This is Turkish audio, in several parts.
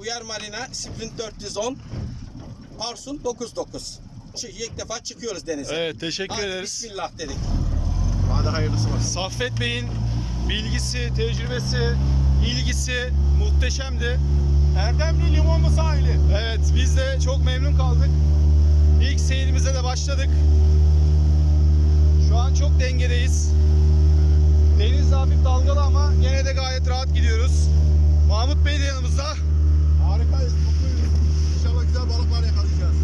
Uyar Marina Sprint 410 Parsun 99. Çık, ilk defa çıkıyoruz denize. Evet teşekkür Hadi ederiz. Bismillah dedik. Hadi hayırlısı var. Saffet Bey'in bilgisi, tecrübesi, ilgisi muhteşemdi. Erdemli limonlu sahili. Evet biz de çok memnun kaldık. İlk seyrimize de başladık. Şu an çok dengedeyiz. Deniz hafif dalgalı ama yine de gayet rahat gidiyoruz. Mahmut Bey de yanımızda. Harikayız, mutluyuz. İnşallah güzel balıklar yakalayacağız.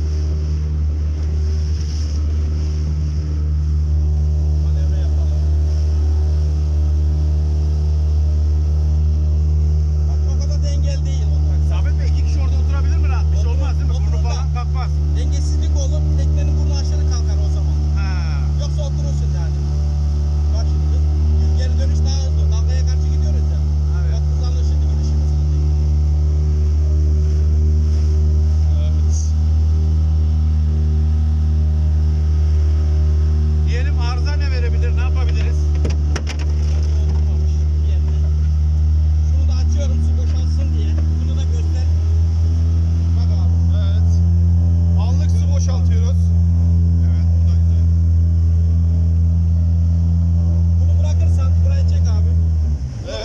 Dengesizlik olur, teknenin burnu aşağı kalkar o zaman. Ha. Yoksa oturursun yani.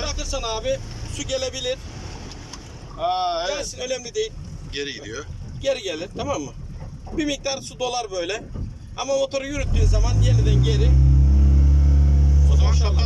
Bırakırsan, abi. Su gelebilir. Ha, evet. Gelsin önemli değil. Geri gidiyor. Geri gelir tamam mı? Bir miktar su dolar böyle. Ama motoru yürüttüğün zaman yeniden geri. O zaman Boşalır.